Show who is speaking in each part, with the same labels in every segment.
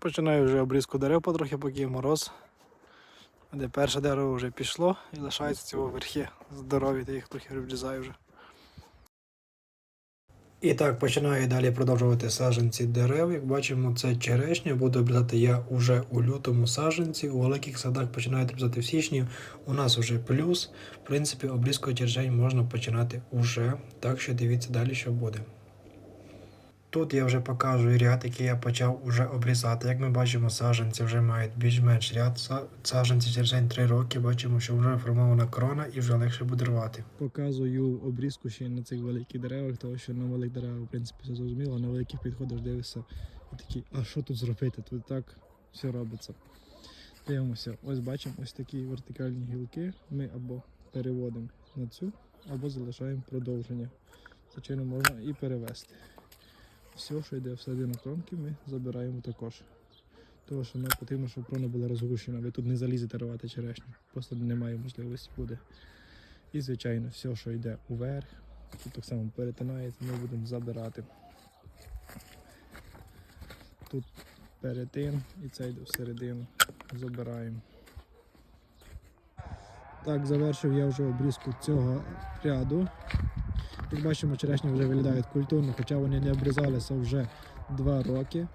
Speaker 1: Починаю вже обрізку дерев потрохи, поки мороз. Де перше дерево вже пішло і лишаються ці верхи здорові, та їх трохи обрізаю вже. І так, починаю далі продовжувати саджанці дерев. Як бачимо, це черешня. Буду обрізати я уже у лютому саджанці. У великих садах починають обрізати в січні. У нас вже плюс. В принципі, обрізку черешень можна починати уже. Так що дивіться далі, що буде. Тут я вже показую ряд, який я почав уже обрізати. Як ми бачимо, саджанці вже мають більш-менш ряд. Са- Саджанці черешень 3 роки. Бачимо, що вже формована крона і вже легше буде рвати. Показую обрізку ще на цих великих деревах, тому що на великих деревах, в принципі, все зрозуміло, на великих підходиш, дивишся і такі, а що тут зробити? Тут так все робиться. Дивимося, ось бачимо ось такі вертикальні гілки. Ми або переводимо на цю, або залишаємо продовження. Звичайно, можна і перевести. Все, що йде всередину кромки, ми забираємо також. Тому що нам потрібно, щоб крона була розгрущена. Ви тут не залізете рвати черешню. Просто немає можливості буде. І, звичайно, все, що йде уверх, тут так само перетинається, ми будемо забирати. Тут перетин і це йде всередину. Забираємо. Так, завершив я вже обрізку цього ряду. Як бачимо, черешні вже виглядають культурно, хоча вони не обрізалися вже 2 роки.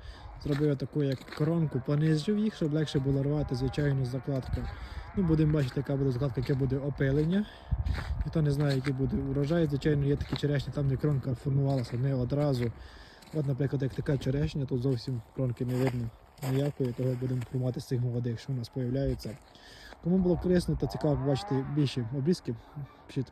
Speaker 1: Зробив таку як коронку, понизив їх, щоб легше було рвати, звичайно, закладка. Ну, будемо бачити, яка буде закладка, яке буде опилення. Ніхто не знає, який буде урожай. Звичайно, є такі черешні, там де кронка формувалася не одразу. От, наприклад, як така черешня, тут зовсім кронки не видно ніякої, того будемо формувати з цих молодих, що у нас з'являються. Кому було корисно та цікаво побачити більше обрізки, пишіть